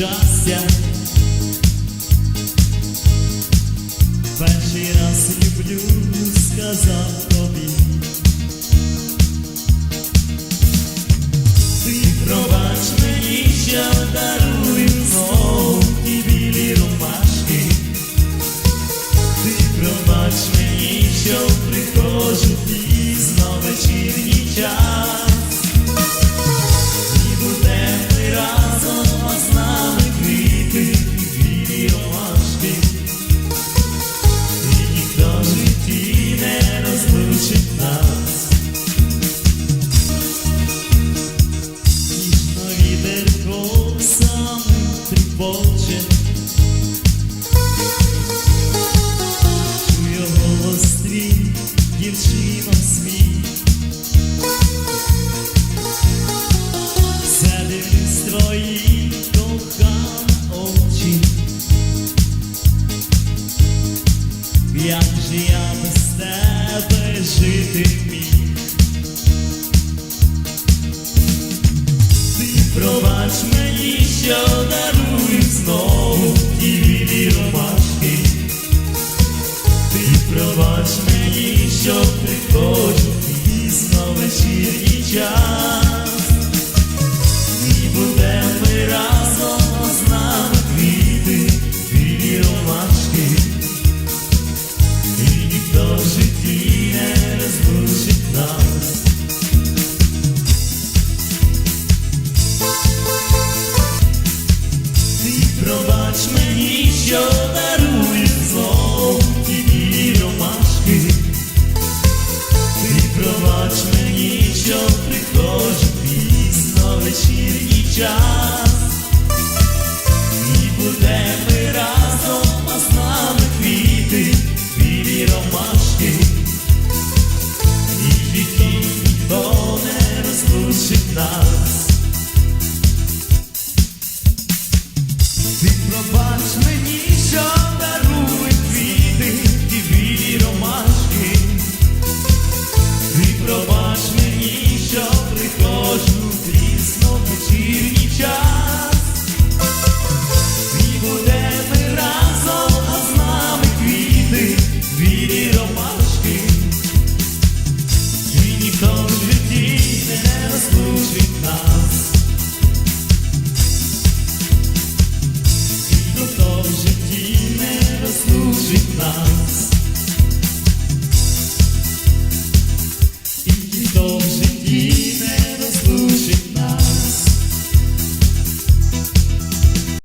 щастя. Перший раз люблю, сказав тобі. Ти пробач мені, що дарую знову ті білі ромашки. Ти пробач мені, що приходжу голос дівчино свій. Все дивлюсь твої кохана очі. Як же я тебе жити І ніхто в житті не розлучить нас. Ти пробач мені, що дарую знову ті білі ромашки. Ти пробач мені, що приходжу final.